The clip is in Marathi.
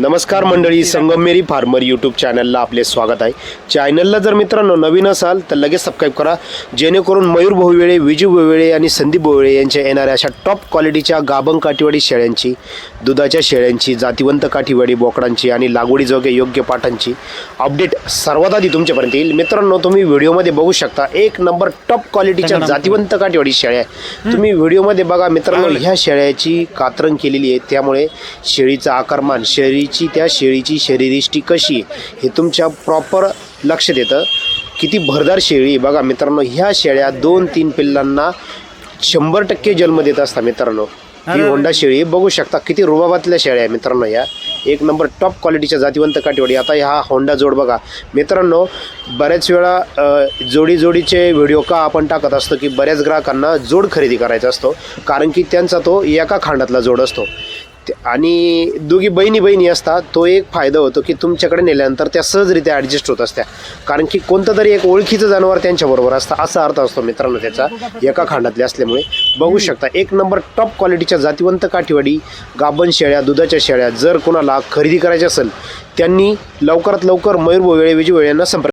नमस्कार मंडळी संगमेरी फार्मर यूट्यूब चॅनलला आपले स्वागत आहे. चॅनलला जर मित्रांनो नवीन असाल तर लगेच सबस्क्राईब करा. जेणेकरून मयूर बहुवेळे विजू बहुवेळे आणि संदीप बहुवेळे यांच्या येणाऱ्या अशा टॉप क्वालिटीच्या गाभण काठीवाडी शेळ्यांची दुधाच्या शेळ्यांची जातिवंत काठीवाडी बोकडांची आणि लागवडीजोगे योग्य पाठांची अपडेट सर्वात आधी तुमच्यापर्यंत येईल. मित्रांनो तुम्ही व्हिडिओमध्ये बघू शकता एक नंबर टॉप क्वालिटीच्या जातिवंत काठीवाडी शेळ्या आहे. तुम्ही व्हिडिओमध्ये बघा मित्रांनो ह्या शेळ्याची कातरण केलेली आहे. त्यामुळे शेळीचं आकारमान शेळीची त्या शेळीची शरीरिष्टी कशी हे तुमच्या प्रॉपर लक्षात येतं किती भरदार शेळी बघा मित्रांनो ह्या शेळ्या दोन तीन पिल्लांना शंभर टक्के जन्म देत असतात मित्रांनो. ही होंडा शेळी बघू शकता किती रुबाबातल्या शेळ्या आहे मित्रांनो या. एक नंबर टॉप क्वालिटीच्या जातिवंत काठीवाडी आता ह्या होंडा जोड बघा. मित्रांनो बऱ्याच वेळा जोडी जोडीचे व्हिडिओ का आपण टाकत असतो की बऱ्याच ग्राहकांना जोड खरेदी करायचा असतो. कारण की त्यांचा तो एका खांडातला जोड असतो. आणि दोघी बहिणी बहिणी असतात तो एक फायदा होतो की तुमच्याकडे नेल्यानंतर त्या सहजरित्या ॲडजस्ट होत असत्या. कारण की कोणतं तरी एक ओळखीचं जनावर त्यांच्याबरोबर असतं असा अर्थ असतो मित्रांनो त्याचा एका खांडातले असल्यामुळे. बघू शकता एक नंबर टॉप क्वालिटीच्या जातिवंत काठीवाडी गाभण शेळ्या दुधाच्या शेळ्या जर कोणाला खरेदी करायची असेल त्यांनी लवकरात लवकर मयूर वेळे विजू यांना संपर्क